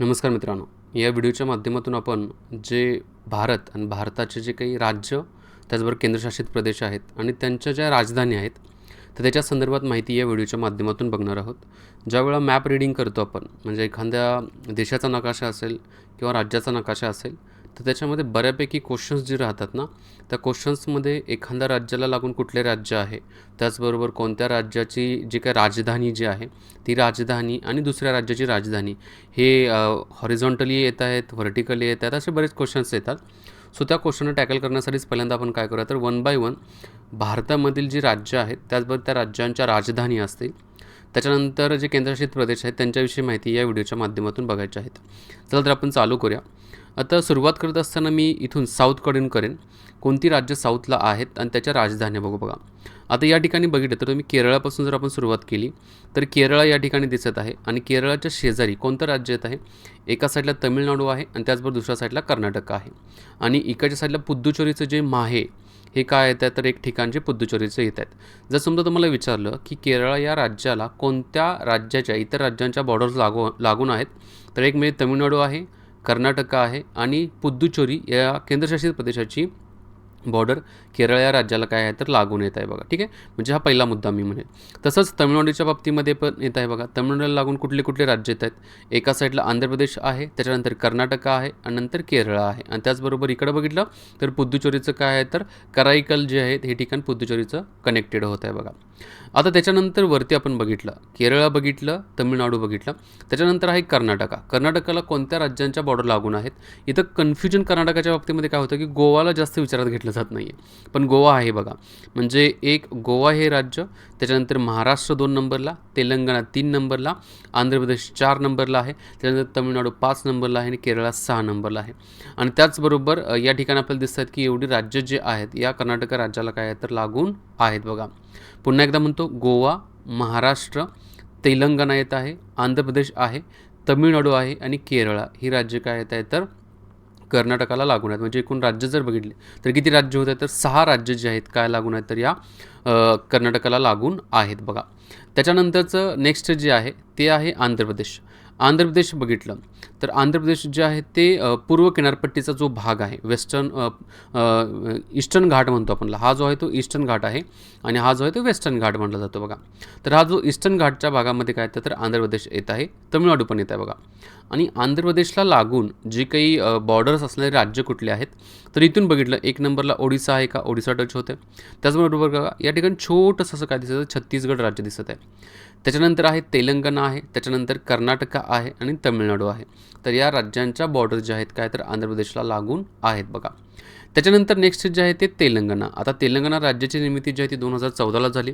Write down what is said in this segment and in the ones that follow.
नमस्कार मित्रांनो. या व्हिडिओच्या माध्यमातून आपण जे भारत आणि भारताचे जे काही राज्य त्याचबरोबर केंद्रशासित प्रदेश आहेत आणि त्यांच्या ज्या राजधानी आहेत तर त्याच्या संदर्भात माहिती या व्हिडिओच्या माध्यमातून बघणार आहोत. ज्यावेळेला मॅप रिडिंग करतो आपण म्हणजे एखाद्या देशाचा नकाशा असेल किंवा राज्याचा नकाशा असेल तर त्याच्यामध्ये बऱ्यापैकी क्वेश्चन्स जे राहतात ना त्या क्वेश्चन्समध्ये एखाद्या राज्याला लागून कुठले राज्य आहे? त्याचबरोबर कोणत्या राज्याची जी काय राजधानी जी आहे ती राजधानी आणि दुसऱ्या राज्याची राजधानी हे हॉरिझॉन्टली येत आहेत व्हर्टिकली येत आहेत असे बरेच क्वेश्चन्स येतात. सो त्या क्वेश्चनला टॅकल करण्यासाठीच पहिल्यांदा आपण काय करूया? तर वन बाय वन भारतामधील जी राज्य आहेत त्याचबरोबर त्या राज्यांच्या राजधानी असतील. त्याच्यानंतर जे केंद्रशासित प्रदेश आहेत त्यांच्याविषयी माहिती या व्हिडिओच्या माध्यमातून बघायची आहेत चला तर आपण चालू करूया. आता सुरुवात करत असताना मी इथून साऊथकडून करेन. कोणती राज्य साऊथला आहेत आणि त्याच्या राजधान्या बघू बघा. आता या ठिकाणी बघितलं तर तुम्ही केरळापासून जर आपण सुरुवात केली तर केरळ या ठिकाणी दिसत आहे आणि केरळाच्या शेजारी कोणतं राज्य येत आहे? एका साईडला तमिळनाडू आहे आणि त्याचबरोबर दुसऱ्या साईडला कर्नाटक आहे. आणि इकडच्या साईडला पुद्दुचेरीचं जे माहे हे काय येत आहे? तर एक ठिकाणचे पुद्दुचेरीचं येत आहेत. जर समजा तुम्हाला विचारलं की केरळ या राज्याला कोणत्या राज्याच्या इतर राज्यांच्या बॉर्डर्स लागू लागून आहेत तर एक म्हणजे तमिळनाडू आहे कर्नाटक आहे आणि पुद्दुचेरी या केंद्रशासित प्रदेशाची बॉर्डर केरळ या राज्याला काय आहे तर लागून येत आहे बघा. ठीक आहे? म्हणजे हा पहिला मुद्दा मी म्हणेन. तसंच तमिळनाडूच्या बाबतीमध्ये पण येत आहे बघा. तमिळनाडूला लागून कुठले कुठले राज्य येत आहेत? एका साईडला आंध्र प्रदेश आहे त्याच्यानंतर कर्नाटक आहे आणि नंतर केरळ आहे. आणि त्याचबरोबर इकडं बघितलं तर पुद्दुचेरीचं काय आहे तर कराईकल जे आहेत हे ठिकाण पुद्दुचेरीचं कनेक्टेड होत आहे बघा. आता त्याच्यानंतर वरती आपण बघितलं केरळ बघितलं तमिळनाडू बघितलं. त्याच्यानंतर आहे कर्नाटका. कर्नाटकाला कोणत्या राज्यांच्या बॉर्डर लागून आहेत? इथं कन्फ्युजन कर्नाटकाच्या बाबतीमध्ये काय होतं की गोवाला जास्त विचारात घेतलं जात नाही आहे पण गोवा आहे बघा. म्हणजे एक गोवा हे राज्य त्याच्यानंतर महाराष्ट्र दोन नंबरला तेलंगणा तीन नंबरला आंध्र प्रदेश चार नंबरला आहे त्याच्यानंतर तमिळनाडू पाच नंबरला आहे आणि केरळा सहा नंबरला आहे. आणि त्याचबरोबर या ठिकाणी आपल्याला दिसतात की एवढी राज्य जे आहेत या कर्नाटक राज्याला काय आहे? तर लागून आहेत बघा. पुन्हा एकदा म्हणतो गोवा महाराष्ट्र तेलंगणा येत आहे आंध्र प्रदेश आहे तमिळनाडू आहे आणि केरळ. ही राज्य काय येत आहे तर कर्नाटकाला लागून आहेत. म्हणजे एकूण राज्य जर बघितले तर किती राज्य होत आहेत? तर सहा राज्य जे आहेत काय लागून आहेत? तर या कर्नाटकाला लागून आहेत बघा. त्याच्यानंतरचं नेक्स्ट जे आहे ते आहे आंध्र प्रदेश. आंध्र प्रदेश बघितलं तर आंध्र प्रदेश जे आहे ते पूर्व किनारपट्टीचा जो भाग आहे वेस्टर्न ईस्टर्न घाट म्हणतो आपण हा जो आहे तो ईस्टर्न घाट आहे आणि हा जो आहे तो वेस्टर्न घाट म्हटला जातो बघा. तर हा जो ईस्टर्न घाटच्या भागामध्ये काय येतं तर आंध्र प्रदेश येत आहे तमिळनाडू पण येत आहे बघा. आणि आंध्र प्रदेशला लागून जी काही बॉर्डर्स असणारे राज्य कुठले आहेत तर इथून बघितलं एक नंबरला ओडिसा आहे का? ओडिसा टच होते त्याचबरोबर बघा या ठिकाणी छोटंसं असं काय दिसतं छत्तीसगड राज्य दिसत आहे. त्याच्यानंतर आहे तेलंगणा आहे त्याच्यानंतर कर्नाटका आहे आणि तमिळनाडू आहे. तर या राज्यांच्या बॉर्डर ज्या आहेत काय तर आंध्र प्रदेशला लागून आहेत बघा. त्याच्यानंतर नेक्स्ट जे आहे ते तेलंगणा. आता तेलंगणा राज्याची निर्मिती जी आहे ती दोन हजार चौदाला झाली.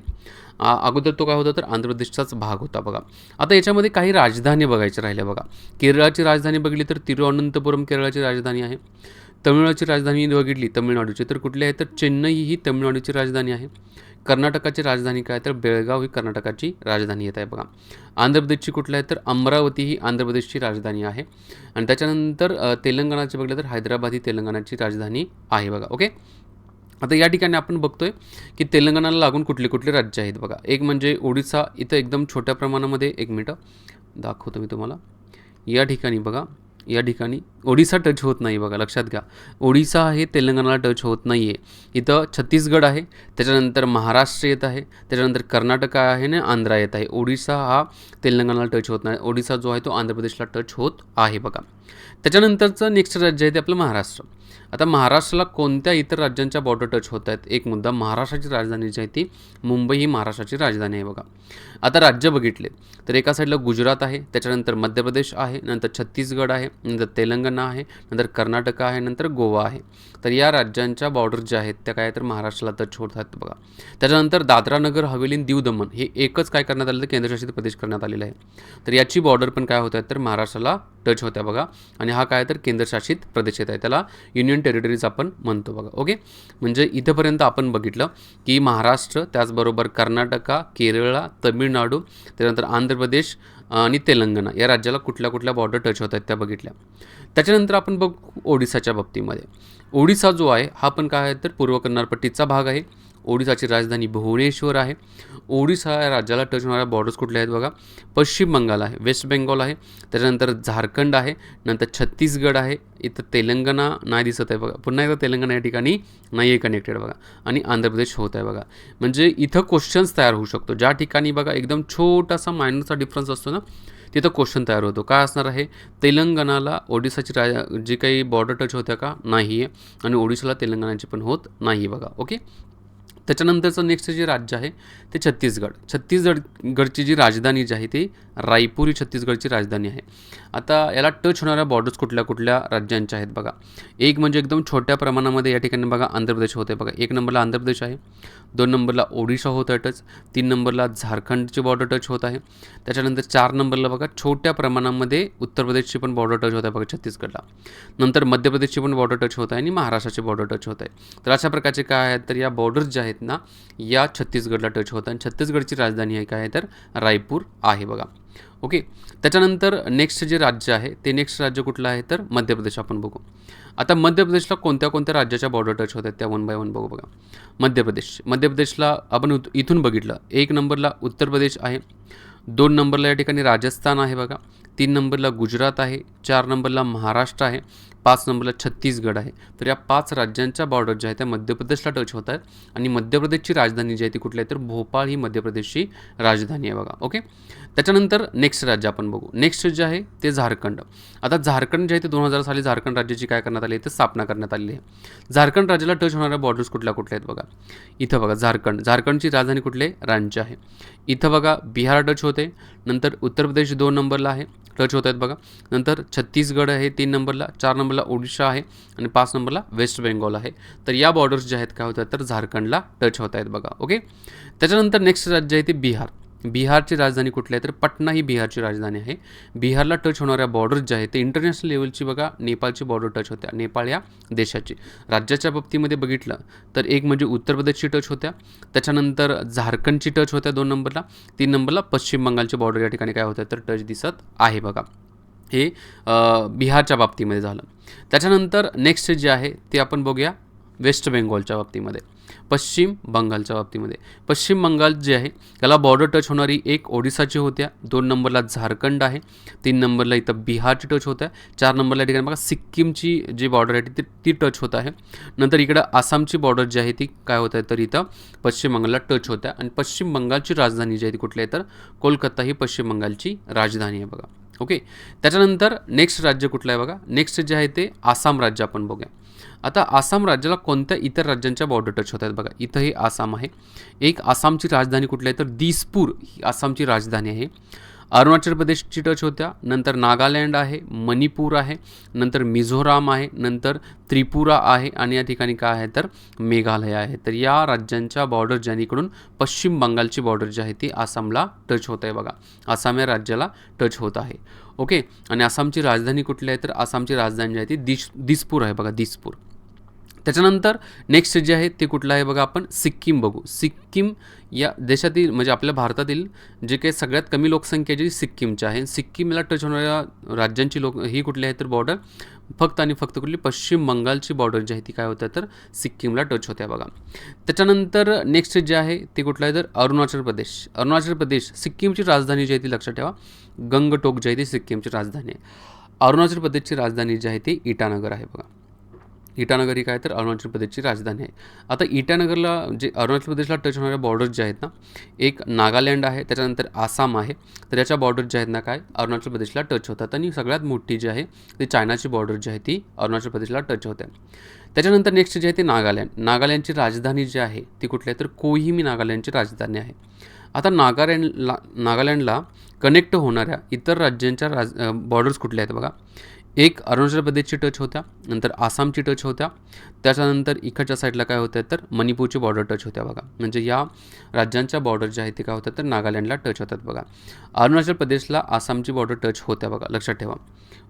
अगोदर तो काय होता तर आंध्र प्रदेशचाच भाग होता बघा. आता याच्यामध्ये काही राजधानी बघायच्या राहिल्या बघा. केरळाची राजधानी बघितली तर तिरुअनंतपुरम केरळाची राजधानी आहे. तमिळनाडूची राजधानी बघितली तमिळनाडूची. तर कुठली आहे? तर चेन्नई ही तमिळनाडूची राजधानी आहे. कर्नाटकाची राजधानी काय तर बेळगाव ही कर्नाटकाची राजधानी येत आहे बघा. आंध्र प्रदेशची कुठलं आहे तर अमरावती ही आंध्र प्रदेशची राजधानी आहे. आणि त्याच्यानंतर तेलंगणाचे बघितलं तर हैदराबाद ही तेलंगणाची राजधानी आहे बघा. ओके? आता या ठिकाणी आपण बघतोय की तेलंगणाला लागून कुठले कुठले राज्य आहेत बघा. एक म्हणजे ओडिसा इथं एकदम छोट्या प्रमाणामध्ये एक मिनटं दाखवतो मी तुम्हाला. या ठिकाणी बघा. या ठिकाणी ओडिसा टच होत नाही बघा लक्षात घ्या. ओडिसा हे तेलंगणाला टच होत नाही आहे इथं छत्तीसगड आहे त्याच्यानंतर महाराष्ट्र येत आहे त्याच्यानंतर कर्नाटक आहे आणि आंध्रा येत आहे. ओडिसा हा तेलंगणाला टच होत नाही. ओडिसा जो आहे तो आंध्र प्रदेशला टच होत आहे बघा. त्याच्यानंतरचं नेक्स्ट राज्य आहे ते आपलं महाराष्ट्र. आता महाराष्ट्राला कोणत्या इतर राज्यांच्या बॉर्डर टच होत आहेत? एक मुद्दा महाराष्ट्राची राजधानी जी आहे ती मुंबई ही महाराष्ट्राची राजधानी आहे बघा. आता राज्य बघितले तर एका साईडला गुजरात आहे त्याच्यानंतर मध्य प्रदेश आहे नंतर छत्तीसगड आहे नंतर तेलंगणा आहे नंतर कर्नाटक आहे नंतर गोवा आहे. तर या राज्यांच्या बॉर्डर ज्या आहेत त्या काय तर महाराष्ट्राला टच होत आहेत बघा. त्याच्यानंतर दादरा नगर हवेली दीव दमन हे एकच काय करण्यात आलेलं तर केंद्रशासित प्रदेश करण्यात आलेलं आहे. तर याची बॉर्डर पण काय होत आहेत तर महाराष्ट्राला टच होत्या बघा. आणि हा काय तर केंद्रशासित प्रदेश येत आहे. त्याला युनियन टेरिटरीज आपण म्हणतो बघा. ओके? म्हणजे इथंपर्यंत आपण बघितलं की महाराष्ट्र त्याचबरोबर कर्नाटका केरळा तमिळनाडू त्यानंतर आंध्र प्रदेश आणि तेलंगणा या राज्याला कुठल्या कुठल्या बॉर्डर टच होत आहेत त्या बघितल्या. त्याच्यानंतर आपण बघ ओडिसाच्या बाबतीमध्ये. ओडिसा जो आहे हा पण काय आहे तर पूर्व कन्नारपट्टीचा भाग आहे. ओडिसाची राजधानी भुवनेश्वर आहे. ओडिसा या राज्याला टच होणाऱ्या बॉर्डर्स कुठल्या आहेत बघा? पश्चिम बंगाल आहे वेस्ट बेंगॉल आहे त्याच्यानंतर झारखंड आहे नंतर छत्तीसगड आहे इथं तेलंगणा नाही दिसत आहे बघा. पुन्हा एकदा तेलंगणा या ठिकाणी नाही आहे कनेक्टेड बघा. आणि आंध्र प्रदेश होत आहे बघा. म्हणजे इथं क्वेश्चन्स तयार होऊ शकतो. ज्या ठिकाणी बघा एकदम छोटासा मायनरचा डिफरन्स असतो ना तिथं क्वेश्चन तयार होतो. काय असणार आहे? तेलंगणाला ओडिसाची राजा जी काही बॉर्डर टच होत्या का? नाही आहे आणि ओडिसाला तेलंगणाची पण होत नाही बघा. ओके त्याच्यानंतरचं नेक्स्ट जे राज्य आहे ते छत्तीसगड. छत्तीसगडगडची जी राजधानी जी आहे ती रायपूर ही छत्तीसगडची राजधानी आहे. आता याला टच होणाऱ्या बॉर्डर्स कुठल्या कुठल्या राज्यांच्या आहेत बघा. एक म्हणजे एकदम छोट्या प्रमाणामध्ये या ठिकाणी बघा आंध्र प्रदेश होते बघा. एक नंबरला आंध्र प्रदेश आहे दोन नंबरला ओडिशा होत आहे टच तीन नंबरला झारखंडची बॉर्डर टच होत आहे. त्याच्यानंतर चार नंबरला बघा छोट्या प्रमाणामध्ये उत्तर प्रदेशची पण बॉर्डर टच होत आहे बघा छत्तीसगडला. नंतर मध्य प्रदेशची पण बॉर्डर टच होत आहे आणि महाराष्ट्राची बॉर्डर टच होत आहे. तर अशा प्रकारचे काय आहेत? तर या बॉर्डर्स ज्या आहेत ना या छत्तीसगडला टच होत आणि छत्तीसगडची राजधानी आहे काय? आहे तर रायपूर आहे बघा. ओके त्याच्यानंतर नेक्स्ट जे राज्य आहे ते नेक्स्ट राज्य कुठलं आहे? तर मध्य प्रदेश आपण बघू. आता मध्य प्रदेशला कोणत्या कोणत्या राज्याच्या बॉर्डर टच होत आहेत त्या वन बाय वन बघू बघा. मध्य प्रदेश. मध्य प्रदेशला आपण इथून बघितलं. एक नंबरला उत्तर प्रदेश आहे. दोन नंबरला या ठिकाणी राजस्थान आहे बघा. तीन नंबरला गुजरात आहे. चार नंबरला महाराष्ट्र आहे. पाच नंबरला छत्तीसगड आहे. तर या पाच राज्यांच्या बॉर्डर ज्या आहेत त्या मध्य प्रदेशला टच होत आहेत. आणि मध्य प्रदेशची राजधानी जी आहे ती कुठली आहे? तर भोपाळ ही मध्य प्रदेशची राजधानी आहे बघा. ओके त्याच्यानंतर नेक्स्ट राज्य आपण बघू. नेक्स्ट जे आहे ते झारखंड. आता झारखंड जे आहे ते दोन हजार साली झारखंड राज्याची काय करण्यात आली? आहे ते स्थापना करण्यात आलेली आहे. झारखंड राज्याला टच होणाऱ्या बॉर्डर्स कुठल्या कुठल्या आहेत बघा? इथं बघा झारखंड. झारखंडची राजधानी कुठली? आहे रांची आहे. इथं बघा बिहार टच होते. नंतर उत्तर प्रदेश दोन नंबरला आहे. टच होत आहेत बघा. नंतर छत्तीसगड आहे तीन नंबरला चार नंबरला ओडिशा आहे आणि पाच नंबरला वेस्ट बेंगॉल आहे. तर या बॉर्डर्स ज्या आहेत काय होत आहेत? तर झारखंडला टच होत आहेत बघा. ओके त्याच्यानंतर नेक्स्ट राज्य आहे ते बिहार. बिहारची राजधानी कुठली आहे? तर पटना ही बिहारची राजधानी आहे. बिहारला टच होणाऱ्या बॉर्डर्स ज्या आहेत ते इंटरनॅशनल लेवलची बघा नेपाळची बॉर्डर टच होत्या नेपाळ या देशाची. राज्याच्या बाबतीमध्ये बघितलं तर एक म्हणजे उत्तर प्रदेशची टच होत्या त्याच्यानंतर झारखंडची टच होत्या दोन नंबरला तीन नंबरला पश्चिम बंगालची बॉर्डर या ठिकाणी काय होत्या तर टच दिसत आहे बघा. हे बिहारच्या बाबतीमध्ये झालं. त्याच्यानंतर नेक्स्ट जे आहे ते आपण बघूया वेस्ट बेंगॉलच्या बाबतीमध्ये. पश्चिम बंगालच्या बाबतीमध्ये. पश्चिम बंगाल जे आहे त्याला बॉर्डर टच होणारी एक ओडिसाची होत्या दोन नंबरला झारखंड आहे तीन नंबरला इथं बिहारची टच होत आहे. चार नंबरला ठिकाणी बघा सिक्कीमची जी बॉर्डर आहे ती ती टच होत आहे. नंतर इकडं आसामची बॉर्डर जी आहे ती काय होत आहे तर इथं पश्चिम बंगालला टच होत्या आणि पश्चिम बंगालची राजधानी जी आहे ती कुठली आहे तर कोलकाता ही पश्चिम बंगालची राजधानी आहे बघा. ओके? त्याच्यानंतर नेक्स्ट राज्य कुठलं आहे बघा? नेक्स्ट जे आहे ते आसाम राज्य आपण बघूया. आता आसाम राज्याला कोणत्या इतर राज्यांच्या बॉर्डर टच होत आहेत बघा? इथं हे आसाम आहे. एक आसामची राजधानी कुठली आहे? तर दिसपूर ही आसामची राजधानी आहे. अरुणाचल प्रदेशची टच होत्या. नंतर नागालँड आहे मणिपूर आहे नंतर मिझोराम आहे नंतर त्रिपुरा आहे आणि या ठिकाणी काय आहे तर मेघालय आहे. तर या राज्यांच्या बॉर्डर ज्यानीकडून पश्चिम बंगालची बॉर्डर जी आहे ती आसामला टच होत आहे बघा. आसाम या राज्याला टच होत आहे. ओके आणि आसामची राजधानी कुठली आहे तर आसामची राजधानी जी आहे ती दिस दिसपूर आहे बघा दिसपूर. त्याच्यानंतर नेक्स्ट जे आहे ते कुठलं आहे बघा आपण? सिक्कीम बघू. सिक्कीम या देशातील म्हणजे आपल्या भारतातील जे काही सगळ्यात कमी लोकसंख्या जी सिक्कीमची आहे. सिक्कीमला टच होणाऱ्या राज्यांची लोक ही कुठली आहे तर बॉर्डर फक्त आणि फक्त कुठली? पश्चिम बंगालची बॉर्डर जी आहे ती काय होतं तर सिक्कीमला टच होत्या बघा. त्याच्यानंतर नेक्स्ट जे आहे ते कुठलं आहे तर अरुणाचल प्रदेश. अरुणाचल प्रदेश सिक्कीमची राजधानी जी आहे ती लक्षात ठेवा. गंगटोक जी आहे ती सिक्कीमची राजधानी आहे. अरुणाचल प्रदेशची राजधानी जी आहे ती इटानगर आहे बघा. इटानगर ही काय तर अरुणाचल प्रदेशची राजधानी आहे. आता इटानगरला जे अरुणाचल प्रदेशला टच होणाऱ्या बॉर्डर्स जे आहेत ना एक नागालँड आहे त्याच्यानंतर आसाम आहे. तर याच्या बॉर्डर ज्या आहेत ना काय अरुणाचल प्रदेशला टच होतात. आणि सगळ्यात मोठी जी आहे ती चायनाची बॉर्डर जी आहे ती अरुणाचल प्रदेशला टच होते. त्याच्यानंतर नेक्स्ट जे आहे ते नागालँड. नागालँडची राजधानी जी आहे ती कुठली आहे तर कोहिमी नागालँडची राजधानी आहे. आता नागालँडला नागालँडला कनेक्ट होणाऱ्या इतर राज्यांच्या राज बॉर्डर्स कुठल्या आहेत बघा. एक अरुणाचल प्रदेशची टच होत्या नंतर आसामची टच होत्या. त्याच्यानंतर इकडच्या साईडला काय होतं तर मणिपूरची बॉर्डर टच होत्या बघा. म्हणजे या राज्यांच्या बॉर्डर ज्या आहेत ते काय होतात तर नागालँडला टच होतात बघा. अरुणाचल प्रदेशला आसामची बॉर्डर टच होत्या बघा. लक्षात ठेवा.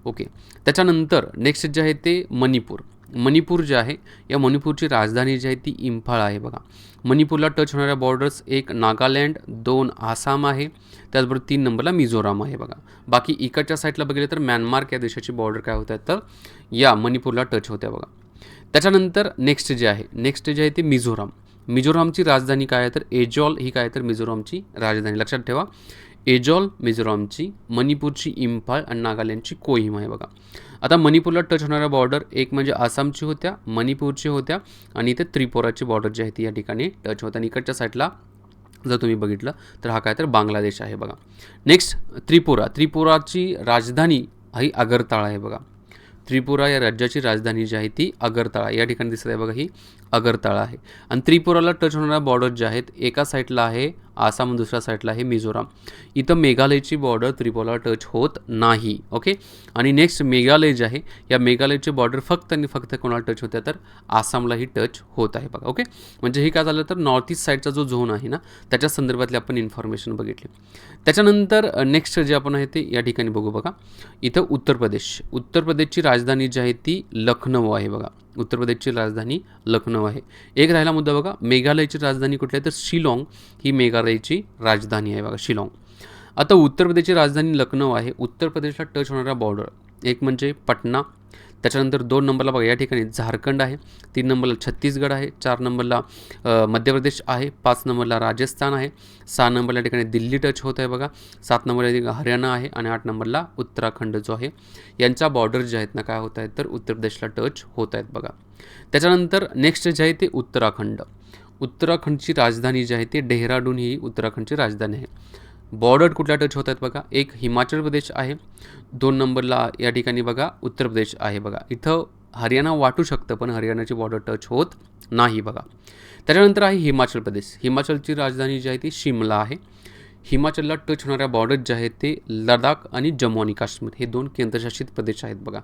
ओके त्याच्यानंतर नेक्स्ट जे आहे ते मणिपूर. मणिपूर जे आहे या मणिपूरची राजधानी जी आहे ती इम्फाळ आहे बघा. मणिपूरला टच होणाऱ्या बॉर्डर्स एक नागालँड दोन आसाम आहे त्याचबरोबर तीन नंबरला मिझोराम आहे बघा. बाकी इकडच्या साईडला बघितलं तर म्यानमार या देशाची बॉर्डर काय होत आहेत तर या मणिपूरला टच होत्या बघा. त्याच्यानंतर नेक्स्ट जे आहे नेक्स्ट जे आहे ते मिझोराम. मिझोरामची राजधानी काय आहे तर एजॉल ही काय आहे तर मिझोरामची राजधानी. लक्षात ठेवा. एजॉल मिझोरामची मणिपूरची इम्फाळ आणि नागालँडची कोहिमा आहे बघा. आता मणिपूरला टच होणाऱ्या बॉर्डर एक म्हणजे आसामची होत्या मणिपूरची होत्या आणि इथे त्रिपुराची बॉर्डर जी आहे ती या ठिकाणी टच होत्या आणि इकडच्या साईडला जर तुम्ही बघितलं तर हा काय तर बांगलादेश आहे बघा. नेक्स्ट त्रिपुरा. त्रिपुराची राजधानी ही अगरताळा आहे बघा. त्रिपुरा या राज्याची राजधानी जी आहे ती अगरताळा या ठिकाणी दिसत आहे बघा ही अगरताळा आहे. आणि त्रिपुराला टच होणाऱ्या बॉर्डर ज्या आहेत एका साईडला आहे आसाम दुसऱ्या साईडला आहे मिझोराम. इथं मेघालयची बॉर्डर त्रिपोला टच होत नाही ओके आणि नेक्स्ट मेघालय जे आहे या मेघालयची बॉर्डर फक्त आणि फक्त कोणाला टच होत्या तर आसामलाही टच होत आहे बघा ओके म्हणजे हे काय झालं तर नॉर्थ ईस्ट साईडचा जो झोन आहे ना त्याच्या संदर्भातली आपण इन्फॉर्मेशन बघितली. त्याच्यानंतर नेक्स्ट जे आपण आहे ते या ठिकाणी बघू बघा. इथं उत्तर प्रदेश. उत्तर प्रदेशची राजधानी जी आहे ती लखनौ आहे बघा. उत्तर प्रदेशची राजधानी लखनौ आहे. एक राहिला मुद्दा बघा मेघालयची राजधानी कुठली आहे? तर शिलाँग ही मेघालयची राजधानी आहे बघा शिलाँग. आता उत्तर प्रदेशची राजधानी लखनौ आहे. उत्तर प्रदेशला टच होणारा बॉर्डर एक म्हणजे पटना त्याच्यानंतर दोन नंबरला बघा या ठिकाणी झारखंड आहे तीन नंबरला छत्तीसगड आहे चार नंबरला मध्य प्रदेश आहे पाच नंबरला राजस्थान आहे सहा नंबरला या ठिकाणी दिल्ली टच होत आहे बघा सात नंबरला हरियाणा आहे आणि आठ नंबरला उत्तराखंड जो आहे यांच्या बॉर्डर जे आहेत ना काय होत आहेत तर उत्तर प्रदेशला टच होत आहेत बघा. त्याच्यानंतर नेक्स्ट जे आहे ते उत्तराखंड. उत्तराखंडची राजधानी जी आहे ती डेहराडून ही उत्तराखंडची राजधानी आहे. बॉर्डर कुठल्या टच होत आहेत बघा? एक हिमाचल प्रदेश आहे. दोन नंबरला या ठिकाणी बघा उत्तर प्रदेश आहे बघा. इथं हरियाणा वाटू शकतं पण हरियाणाची बॉर्डर टच होत नाही बघा. त्याच्यानंतर आहे हिमाचल प्रदेश. हिमाचलची राजधानी जी आहे ती शिमला आहे. हिमाचलला टच होणाऱ्या बॉर्डर ज्या आहेत ते लडाख आणि जम्मू आणि काश्मीर. हे दोन केंद्रशासित प्रदेश आहेत बघा.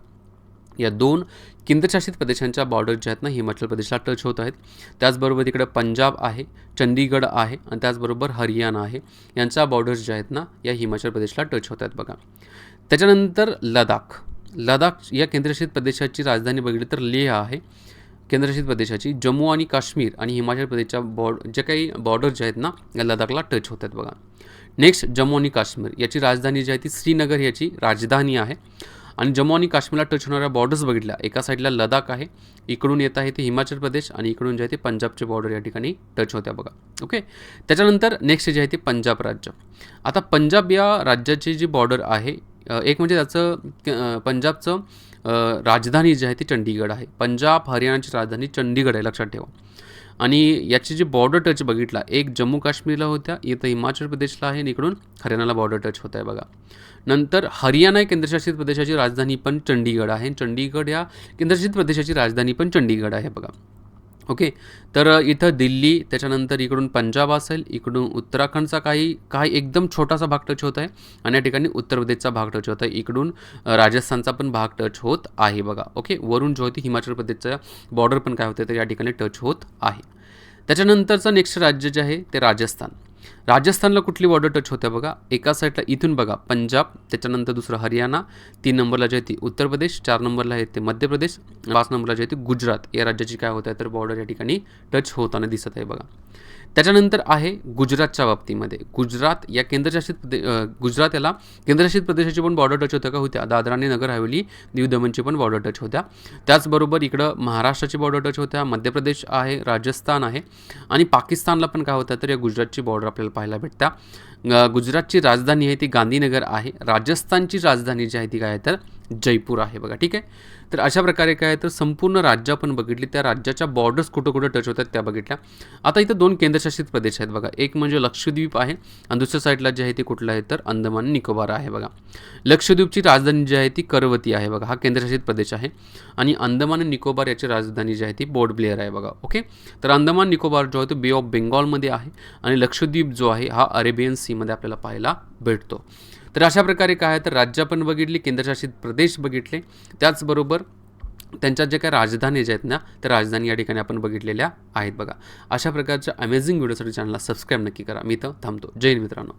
या दोन केंद्रशासित प्रदेशांच्या बॉर्डर ज्या आहेत ना हिमाचल प्रदेशला टच होत आहेत. त्याचबरोबर तिकडे पंजाब आहे चंदीगड आहे आणि त्याचबरोबर हरियाणा आहे. यांच्या बॉर्डर्स ज्या आहेत ना या हिमाचल प्रदेशला टच होत आहेत बघा. त्याच्यानंतर लडाख. लडाख या केंद्रशासित प्रदेशाची राजधानी बघितली तर लेह आहे. केंद्रशासित प्रदेशाची जम्मू आणि काश्मीर आणि हिमाचल प्रदेशच्या बॉर्ड जे काही बॉर्डर जे आहेत ना या लडाखला टच होत आहेत बघा. नेक्स्ट जम्मू आणि काश्मीर. याची राजधानी जी आहे ती श्रीनगर याची राजधानी आहे. आणि जम्मू आणि काश्मीरला टच होणाऱ्या बॉर्डर्स बघितल्या. एका साईडला लडाख आहे इकडून येत आहे ते हिमाचल प्रदेश आणि इकडून जे आहे ते पंजाबचे बॉर्डर या ठिकाणी टच होत्या बघा. ओके त्याच्यानंतर नेक्स्ट जे आहे ते पंजाब राज्य. आता पंजाब या राज्याची जी बॉर्डर आहे एक म्हणजे त्याचं पंजाबचं राजधानी जी आहे ती चंडीगड आहे. पंजाब हरियाणाची राजधानी चंडीगड आहे लक्षात ठेवा. आणि याची जी बॉर्डर टच बघितला एक जम्मू काश्मीरला होत्या इथं हिमाचल प्रदेशला आहे आणि इकडून हरियाणाला बॉर्डर टच होत आहे बघा. नंतर हरियाणा केंद्रशासित प्रदेशाची राजधानी पण चंडीगड आहे. चंडीगड या केंद्रशासित प्रदेशाची राजधानी पण चंडीगड आहे बघा. ओके? तर इथं दिल्ली त्याच्यानंतर इकडून पंजाब असेल इकडून उत्तराखंडचा काही काही एकदम छोटासा भाग टच होत आहे आणि या ठिकाणी उत्तर प्रदेशचा भाग टच होत आहे. इकडून राजस्थानचा पण भाग टच होत आहे बघा. ओके? वरून जो होती हिमाचल प्रदेशचा बॉर्डर पण काय होते तर या ठिकाणी टच होत आहे. त्याच्यानंतरचं नेक्स्ट राज्य जे आहे ते राजस्थान. राजस्थानला कुठली बॉर्डर टच होत्या बघा? एका साईडला इथून बघा पंजाब त्याच्यानंतर दुसरं हरियाणा तीन नंबरला जे आहे ती उत्तर प्रदेश चार नंबरला आहे ते मध्य प्रदेश पाच नंबरला जे आहे ते गुजरात. या राज्याची काय होत आहे तर बॉर्डर या ठिकाणी टच होताना दिसत आहे बघा. त्याच्यानंतर आहे गुजरातच्या बाबतीमध्ये. गुजरात या केंद्रशासित प्रदे गुजरात याला केंद्रशासित प्रदेशाची पण बॉर्डर टच होत्या का? होत्या. दादरा आणि नगर हवेली दीव दमनची पण बॉर्डर टच होत्या. त्याचबरोबर इकडं महाराष्ट्राची बॉर्डर टच होत्या. मध्य प्रदेश आहे राजस्थान आहे. आणि पाकिस्तानला पण काय होतं? तर या गुजरातची बॉर्डर आपल्याला पाहायला भेटत्या. गुजरातची राजधानी आहे ती गांधीनगर आहे. राजस्थानची राजधानी जी आहे ती काय आहे? तर जयपूर आहे बघा ठीक आहे? तर अशा प्रकारे काय आहे तर संपूर्ण राज्य आपण बघितली त्या राज्याच्या बॉर्डर्स कुठं कुठं टच होतात त्या बघितल्या. आता इथं दोन केंद्रशासित प्रदेश आहेत बघा. एक म्हणजे लक्षद्वीप आहे आणि दुसऱ्या साईडला जे आहे ते कुठलं आहे तर अंदमान निकोबार आहे बघा. लक्षद्वीपची राजधानी जी आहे ती करवती आहे बघा. हा केंद्रशासित प्रदेश आहे आणि अंदमान आणि निकोबार याची राजधानी जी आहे ती बोर्ड ब्लेअर आहे बघा ओके? तर अंदमान निकोबार जो आहे तो बे ऑफ बेंगॉलमध्ये आहे आणि लक्षद्वीप जो आहे हा अरेबियन सीमध्ये आपल्याला पाहायला भेटतो. तर अशा प्रकारे काय आहे तर राज्य पण बघितली केंद्रशासित प्रदेश बघितले. त्याचबरोबर त्यांच्या जे काही राजधानी ज्या आहेत ना त्या राजधानी या ठिकाणी आपण बघितलेल्या आहेत बघा. अशा प्रकारच्या अमेझिंग व्हिडिओसाठी चॅनलला सबस्क्राईब नक्की करा. मी इथं थांबतो. जैन मित्रांनो.